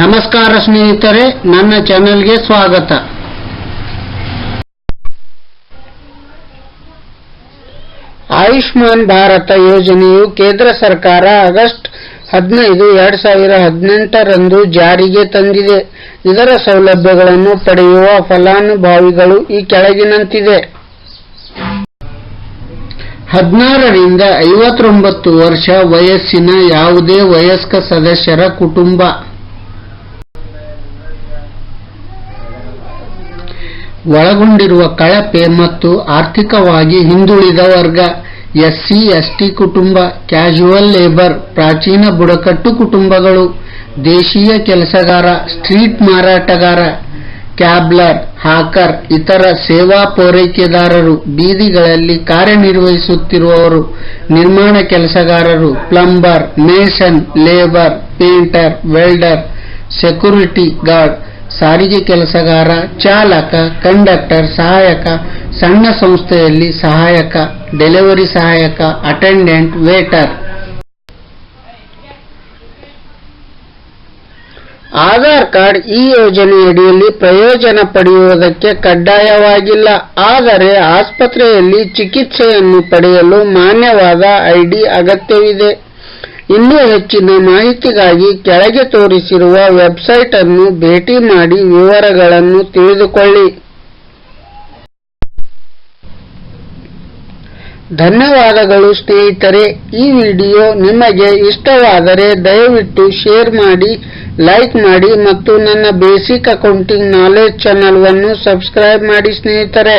ನಮಸ್ಕಾರ ಸ್ನೇಹಿತರೆ, ನನ್ನ ಚಾನೆಲ್ಗೆ ಸ್ವಾಗತ. ಆಯುಷ್ಮಾನ್ ಭಾರತ ಯೋಜನೆಯು ಕೇಂದ್ರ ಸರ್ಕಾರ ಆಗಸ್ಟ್ ಹದಿನೈದು, ಎರಡ್ ಸಾವಿರ ಹದಿನೆಂಟರಂದು ಜಾರಿಗೆ ತಂದಿದೆ. ಇದರ ಸೌಲಭ್ಯಗಳನ್ನು ಪಡೆಯುವ ಫಲಾನುಭವಿಗಳು ಈ ಕೆಳಗಿನಂತಿದೆ. ಹದಿನಾರರಿಂದ ಐವತ್ತೊಂಬತ್ತು ವರ್ಷ ವಯಸ್ಸಿನ ಯಾವುದೇ ವಯಸ್ಕ ಸದಸ್ಯರ ಕುಟುಂಬ. ಒಳಗೊಂಡಿರುವ ಕಳಪೆ ಮತ್ತು ಆರ್ಥಿಕವಾಗಿ ಹಿಂದುಳಿದ ವರ್ಗ, ಎಸ್ಸಿ, ಎಸ್ಟಿ ಕುಟುಂಬ ಕ್ಯಾಶುವಲ್ ಲೇಬರ್ ಪ್ರಾಚೀನ ಬುಡಕಟ್ಟು ಕುಟುಂಬಗಳು, ದೇಶೀಯ ಕೆಲಸಗಾರ ಸ್ಟ್ರೀಟ್ ಮಾರಾಟಗಾರ ಕ್ಯಾಬ್ಲರ್ ಹಾಕರ್ ಇತರ ಸೇವಾ ಪೂರೈಕೆದಾರರು, ಬೀದಿಗಳಲ್ಲಿ ಕಾರ್ಯನಿರ್ವಹಿಸುತ್ತಿರುವವರು, ನಿರ್ಮಾಣ ಕೆಲಸಗಾರರು plumber mason labour painter welder security guard ಸಾರಿಗೆ ಕೆಲಸಗಾರ, ಚಾಲಕ, ಕಂಡಕ್ಟರ್, ಸಹಾಯಕ, ಸಣ್ಣ ಸಂಸ್ಥೆಯಲ್ಲಿ ಸಹಾಯಕ, ಡೆಲಿವರಿ ಸಹಾಯಕ, ಅಟೆಂಡೆಂಟ್, ವೇಟರ್. ಆಧಾರ್ ಕಾರ್ಡ್ ಈ ಯೋಜನೆಯಡಿಯಲ್ಲಿ ಪ್ರಯೋಜನ ಪಡೆಯುವುದಕ್ಕೆ ಕಡ್ಡಾಯವಾಗಿಲ್ಲ. ಆದರೆ ಆಸ್ಪತ್ರೆಯಲ್ಲಿ ಚಿಕಿತ್ಸೆಯನ್ನು ಪಡೆಯಲು ಮಾನ್ಯವಾದ ಐಡಿ ಅಗತ್ಯವಿದೆ. ಇನ್ನೂ ಹೆಚ್ಚಿನ ಮಾಹಿತಿಗಾಗಿ ಕೆಳಗೆ ತೋರಿಸಿರುವ ವೆಬ್ಸೈಟ್ ಅನ್ನು ಭೇಟಿ ಮಾಡಿ ವಿವರಗಳನ್ನು ತಿಳಿದುಕೊಳ್ಳಿ. ಧನ್ಯವಾದಗಳು ಸ್ನೇಹಿತರೆ. ಈ ವಿಡಿಯೋ ನಿಮಗೆ ಇಷ್ಟವಾದರೆ ದಯವಿಟ್ಟು ಶೇರ್ ಮಾಡಿ, ಲೈಕ್ ಮಾಡಿ ಮತ್ತು ನನ್ನ ಬೇಸಿಕ್ ಅಕೌಂಟಿಂಗ್ ನಾಲೆಜ್ ಚಾನಲ್ ಅನ್ನು ಸಬ್ಸ್ಕ್ರೈಬ್ ಮಾಡಿ ಸ್ನೇಹಿತರೆ.